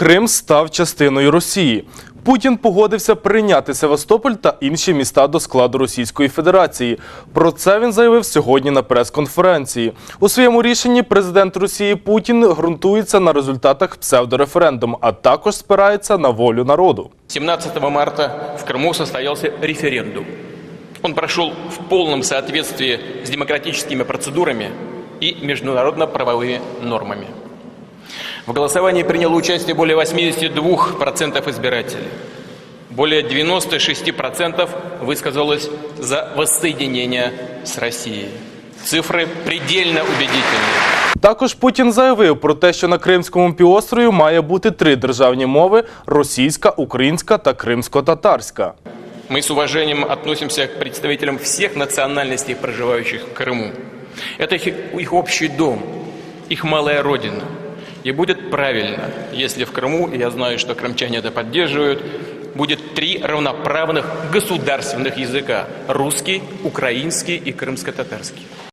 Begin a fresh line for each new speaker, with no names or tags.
Крим став частиною Росії. Путін погодився прийняти Севастополь та інші міста до складу Російської Федерації. Про це він заявив сьогодні на прес-конференції. У своєму рішенні президент Росії Путін ґрунтується на результатах псевдореферендуму, а також спирається на волю народу.
17 марта в Крыму состоялся референдум. Он прошел в полном соответствии с демократическими процедурами и международно-правовыми нормами. В голосовании приняло участие более 82% избирателей. Более 96% высказалось за воссоединение с Россией. Цифры предельно убедительные.
Також Путін заявив про те, що на Кримському півострові має бути три державні мови: російська, українська та кримсько-татарська.
Мы с уважением относимся к представителям всех национальностей, проживающих в Крыму. Это их, их общий дом, их малая родина. И будет правильно, если в Крыму, и я знаю, что крымчане это поддерживают, будет три равноправных государственных языка – русский, украинский и крымско-татарский.